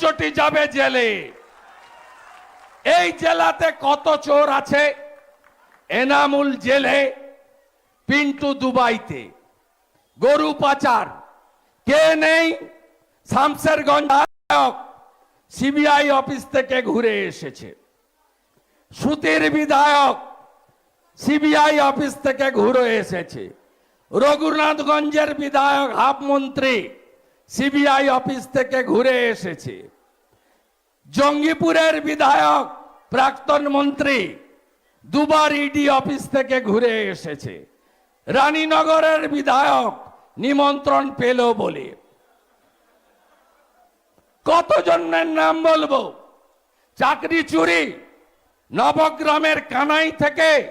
চটি যাবে জেলে। এই জেলাতে কত চোর আছে? এনামুল জেলে, পিন্টু দুবাইতে। গরু পাচার। কে নেই? শামসেরগঞ্জ সিবিআই অফিস থেকে ঘুরে এসেছে। সুতির বিধায়ক সিবিআই অফিস থেকে ঘুরে এসেছে। রঘুনাথগঞ্জের বিধায়ক হাফ মন্ত্রী সিবিআই অফিস থেকে ঘুরে এসেছে। জঙ্গিপুরের বিধায়ক, প্রাক্তন মন্ত্রী দুবার ইডি অফিস থেকে ঘুরে এসেছে। রানীনগরের বিধায়ক নিমন্ত্রণ পেল বলে। কতজনের নাম বলব? চাকরি চুরি, নবগ্রামের কানাই থেকে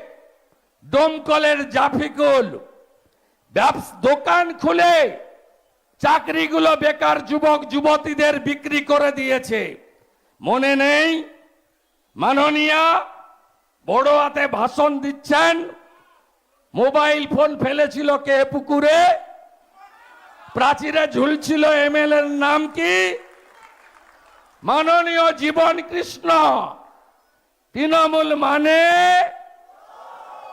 ডোমকলের জাফিকুল, ব্যবস- দোকান খুলে চাকরিগুলো বেকার যুবক, যুবতীদের বিক্রি করে দিয়েছে। মনে নেই? মাননীয়া, বড় হাতে ভাষণ দিচ্ছেন। মোবাইল ফোন ফেলেছিল কে পুকুরে? প্রাচীরে ঝুলছিল এমএলএ এর নাম কি? মাননীয় জীবন কৃষ্ণ। তৃণমূল মানে?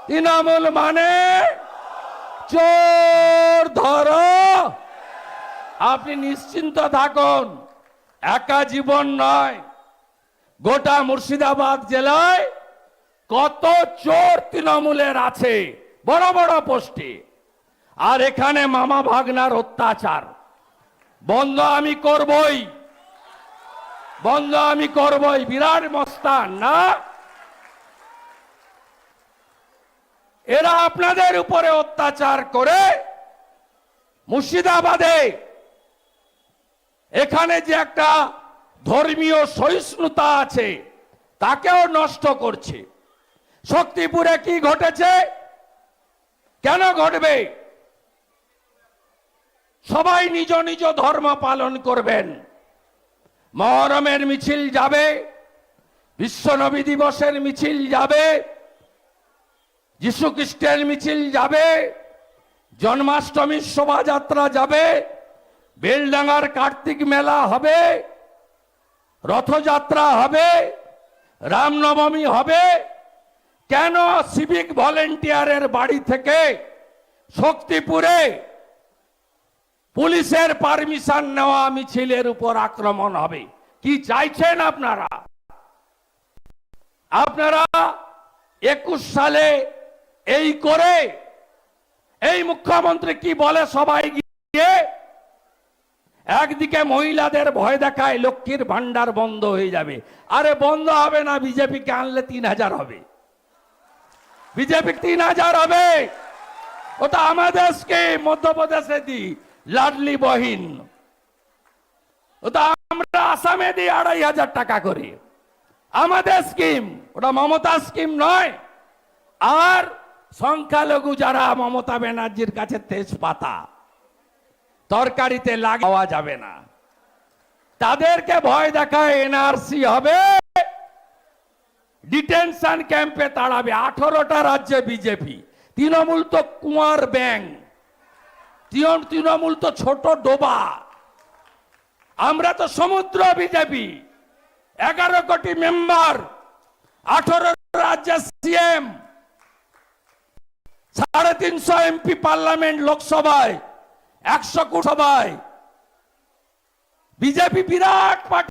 তৃণমূল মানে? চোর ধরো। আপনি নিশ্চিন্ত থাকুন, একা জীবন নয়। গোটা মুর্শিদাবাদ জেলায় কত চোর তৃণমূলের আছে, বড় বড় পোস্টে আর এখানে মামা ভাগনার অত্যাচার। বন্ধ আমি করবই। বন্ধ আমি করবই, বিরাট মস্তান, না? এরা আপনাদের উপরে অত্যাচার করে মুর্শিদাবাদে এখানে যে একটা ধর্মীয় সহিষ্ণুতা আছে, তাকেও নষ্ট করছে। শক্তিপুরে কি ঘটেছে? কেন ঘটবে? সবাই নিজ নিজ ধর্ম পালন করবেন। মহরমের মিছিল যাবে বিশ্বনবী দিবসের মিছিল যাবে, যীশু খ্রিস্টের মিছিল যাবে, জন্মাষ্টমীর শোভাযাত্রা যাবে বেলডাঙ্গার কার্তিক মেলা হবে, রথযাত্রা হবে, রামনবমী হবে। কেন সিভিক ভলেন্টিয়ারের বাড়ি থেকে শক্তিপুরে পুলিশের পারমিশন নেওয়া মিছিলের উপর আক্রমণ হবে? কি চাইছেন আপনারা? আপনারা একুশ সালে এই করে এই মুখ্যমন্ত্রী কি বলে সবাই একদিকে মহিলাদের ভয় দেখায় লক্ষ্মীর ভান্ডার বন্ধ হয়ে যাবে। আরে বন্ধ হবে না, বিজেপিকে আনলে তিন হাজার হবে। বিজেপি তিন হাজার হবে। ওটা আমাদের স্কিম মধ্যপ্রদেশে দিই লাডলি বহিন। ওটা আমরা আসামে দিই আড়াই হাজার টাকা করে। আমাদের স্কিম ওটা মমতা স্কিম নয়। আর সংখ্যালঘু যারা মমতা ব্যানার্জির কাছে তেজপাতা। তরকারিতে লাগাওয়া যাবে না। তাদেরকে ভয় দেখায় এনআরসি হবে। ডিটেনশন ক্যাম্পে তাড়াবে আঠারোটা রাজ্যে বিজেপি। তৃণমূল তো কুয়ার ব্যাং তৃণমূল তো ছোট ডোবা। আমরা তো সমুদ্র বিজেপি। এগারো কোটি মেম্বার। আঠারো রাজ্যের সিএম। সাড়ে তিনশো এমপি পার্লামেন্ট লোকসভায়। একশো কোটি সভায় বিজেপি বিরাট পার্টি।